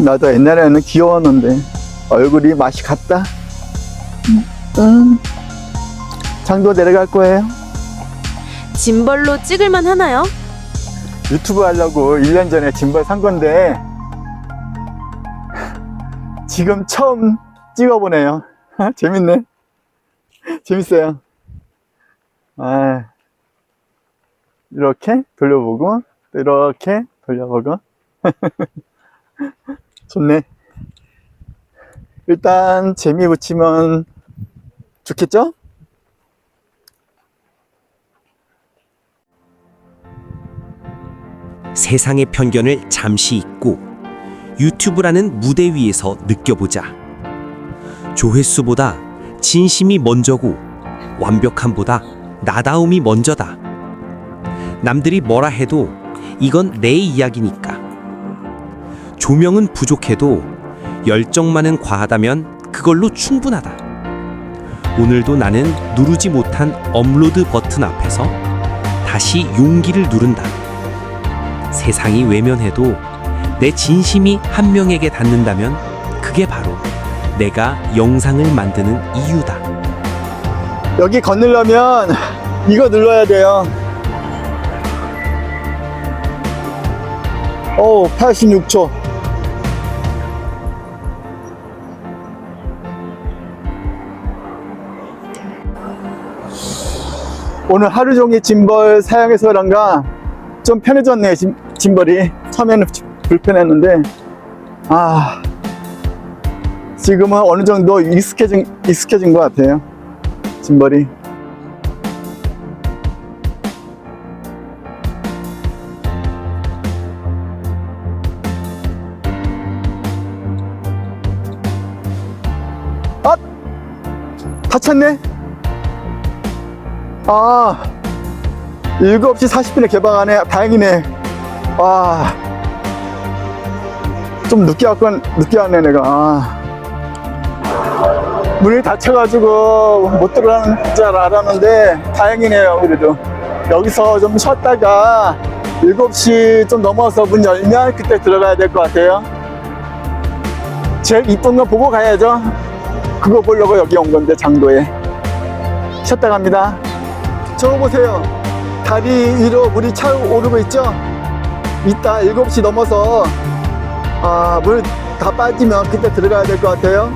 나도 옛날에는 귀여웠는데 얼굴이 맛이 갔다. 음. 장도 내려갈 거예요. 짐벌로 찍을만 하나요? 유튜브 하려고 1년 전에 짐벌 산 건데 지금 처음 찍어보네요. 재밌네. 재밌어요. 아, 이렇게 돌려보고 또 이렇게 돌려보고 좋네. 일단 재미 붙이면 좋겠죠? 세상의 편견을 잠시 잊고 유튜브라는 무대 위에서 느껴보자. 조회수보다 진심이 먼저고 완벽함보다 나다움이 먼저다. 남들이 뭐라 해도 이건 내 이야기니까. 조명은 부족해도 열정만은 과하다면 그걸로 충분하다. 오늘도 나는 누르지 못한 업로드 버튼 앞에서 다시 용기를 누른다. 세상이 외면해도 내 진심이 한 명에게 닿는다면 그게 바로 내가 영상을 만드는 이유다. 여기 건너려면 이거 눌러야 돼요. 오, 86초. 오늘 하루 종일 짐벌 사용해서 그런가 좀 편해졌네요, 짐, 짐벌이. 처음에는 불편했는데, 아, 지금은 어느 정도 익숙해진, 익숙해진 것 같아요. 짐벌이. 아! 다쳤네? 아, 7시 40분에 개방하네. 다행이네. 와. 좀 늦게 왔건, 늦게 왔네, 내가. 아. 문이 닫혀가지고 못 들어가는 줄 알았는데 다행이네요 그래도 여기서 좀 쉬었다가 7시 좀 넘어서 문 열면 그때 들어가야 될 것 같아요 제일 이쁜 거 보고 가야죠 그거 보려고 여기 온 건데 장도에 쉬었다 갑니다 저거 보세요. 다리 위로 물이 차오르고 있죠? 이따 7시 넘어서 아, 물 다 빠지면 그때 들어가야 될 것 같아요